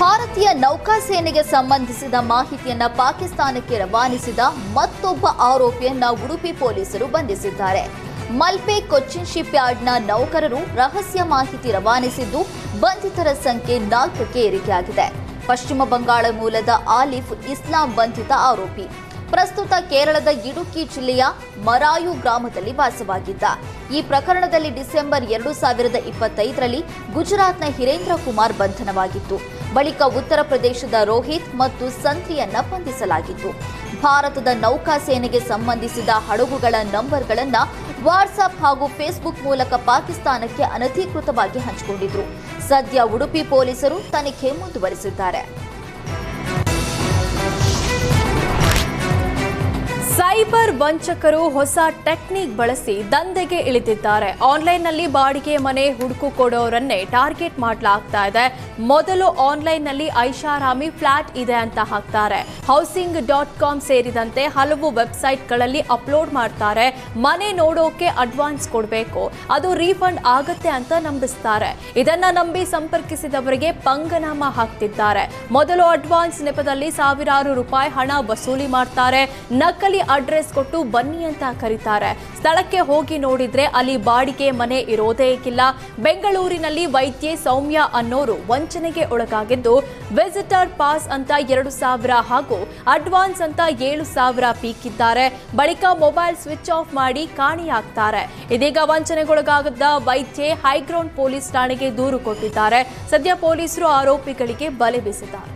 ಭಾರತೀಯ ನೌಕಾಸೇನೆಗೆ ಸಂಬಂಧಿಸಿದ ಮಾಹಿತಿಯನ್ನ ಪಾಕಿಸ್ತಾನಕ್ಕೆ ರವಾನಿಸಿದ ಮತ್ತೊಬ್ಬ ಆರೋಪಿಯನ್ನ ಉಡುಪಿ ಪೊಲೀಸರು ಬಂಧಿಸಿದ್ದಾರೆ. ಮಲ್ಪೆ ಕೊಚ್ಚಿನ್ ಶಿಪ್ ಯಾರ್ಡ್ನ ನೌಕರರು ರಹಸ್ಯ ಮಾಹಿತಿ ರವಾನಿಸಿದ್ದು, ಬಂಧಿತರ ಸಂಖ್ಯೆ ನಾಲ್ಕಕ್ಕೆ ಏರಿಕೆಯಾಗಿದೆ. ಪಶ್ಚಿಮ ಬಂಗಾಳ ಮೂಲದ ಆಲಿಫ್ ಇಸ್ಲಾಂ ಬಂಧಿತ ಆರೋಪಿ. ಪ್ರಸ್ತುತ ಕೇರಳದ ಇಡುಕ್ಕಿ ಜಿಲ್ಲೆಯ ಮರಾಯು ಗ್ರಾಮದಲ್ಲಿ ವಾಸವಾಗಿದ್ದ. ಈ ಪ್ರಕರಣದಲ್ಲಿ ಡಿಸೆಂಬರ್ ಎರಡು ಸಾವಿರದ ಇಪ್ಪತ್ತೈದರಲ್ಲಿ ಗುಜರಾತ್ನ ಹಿರೇಂದ್ರ ಕುಮಾರ್ ಬಂಧನವಾಗಿತ್ತು. ಬಳಿಕ ಉತ್ತರ ಪ್ರದೇಶದ ರೋಹಿತ್ ಮತ್ತು ಸಂತ್ರಿಯನ್ನ ಬಂಧಿಸಲಾಗಿತ್ತು. ಭಾರತದ ನೌಕಾಸೇನೆಗೆ ಸಂಬಂಧಿಸಿದ ಹಡಗುಗಳ ನಂಬರ್ಗಳನ್ನು ವಾಟ್ಸ್ಆಪ್ ಹಾಗೂ ಫೇಸ್ಬುಕ್ ಮೂಲಕ ಪಾಕಿಸ್ತಾನಕ್ಕೆ ಅನಧಿಕೃತವಾಗಿ ಹಂಚಿಕೊಂಡಿದ್ರು. ಸದ್ಯ ಉಡುಪಿ ಪೊಲೀಸರು ತನಿಖೆ ಮುಂದುವರಿಸಿದ್ದಾರೆ. ಸೈಬರ್ ವಂಚಕರು ಹೊಸ ಟೆಕ್ನಿಕ್ ಬಳಸಿ ದಂಧೆಗೆ ಇಳಿದಿದ್ದಾರೆ. ಆನ್ಲೈನ್ನಲ್ಲಿ ಬಾಡಿಗೆ ಮನೆ ಹುಡುಕು ಕೊಡೋರನ್ನೇ ಟಾರ್ಗೆಟ್ ಮಾಡಲಾಗ್ತಾ ಇದೆ. ಮೊದಲು ಆನ್ಲೈನ್ನಲ್ಲಿ ಐಷಾರಾಮಿ ಫ್ಲಾಟ್ ಇದೆ ಅಂತ ಹಾಕ್ತಾರೆ. ಹೌಸಿಂಗ್ ಡಾಟ್ ಕಾಮ್ ಸೇರಿದಂತೆ ಹಲವು ವೆಬ್ಸೈಟ್ಗಳಲ್ಲಿ ಅಪ್ಲೋಡ್ ಮಾಡ್ತಾರೆ. ಮನೆ ನೋಡೋಕೆ ಅಡ್ವಾನ್ಸ್ ಕೊಡಬೇಕು. ಅದು ರೀಫಂಡ್ ಆಗತ್ತೆ ಅಂತ ನಂಬಿಸ್ತಾರೆ. ಇದನ್ನ ನಂಬಿ ಸಂಪರ್ಕಿಸಿದವರಿಗೆ ಪಂಗನಾಮ ಹಾಕ್ತಿದ್ದಾರೆ. ಮೊದಲು ಅಡ್ವಾನ್ಸ್ ನೆಪದಲ್ಲಿ ಸಾವಿರಾರು ರೂಪಾಯಿ ಹಣ ವಸೂಲಿ ಮಾಡ್ತಾರೆ. ನಕಲಿ ಅಡ್ರೆಸ್ ಕೊಟ್ಟು ಬನ್ನಿ ಅಂತ ಕರೀತಾರೆ. ಸ್ಥಳಕ್ಕೆ ಹೋಗಿ ನೋಡಿದ್ರೆ ಅಲ್ಲಿ ಬಾಡಿಗೆ ಮನೆ ಇರೋದೇ ಇಲ್ಲ. ಬೆಂಗಳೂರಿನಲ್ಲಿ ವೈದ್ಯೆ ಸೌಮ್ಯ ಅನ್ನೋರು ವಂಚನೆಗೆ ಒಳಗಾಗಿದ್ದು ವಿಸಿಟರ್ ಪಾಸ್ ಅಂತ ಎರಡು ಸಾವಿರ ಹಾಗೂ ಅಡ್ವಾನ್ಸ್ ಅಂತ ಏಳು ಸಾವಿರ ಪೀಕಿದ್ದಾರೆ. ಬಳಿಕ ಮೊಬೈಲ್ ಸ್ವಿಚ್ ಆಫ್ ಮಾಡಿ ಕಾಣೆಯಾಗ್ತಾರೆ. ಇದೀಗ ವಂಚನೆಗೊಳಗಾಗದ ವೈದ್ಯೆ ಹೈಗ್ರೌಂಡ್ ಪೊಲೀಸ್ ಠಾಣೆಗೆ ದೂರು ಕೊಟ್ಟಿದ್ದಾರೆ. ಸದ್ಯ ಪೊಲೀಸರು ಆರೋಪಿಗಳಿಗೆ ಬಲೆ ಬೀಸಿದ್ದಾರೆ.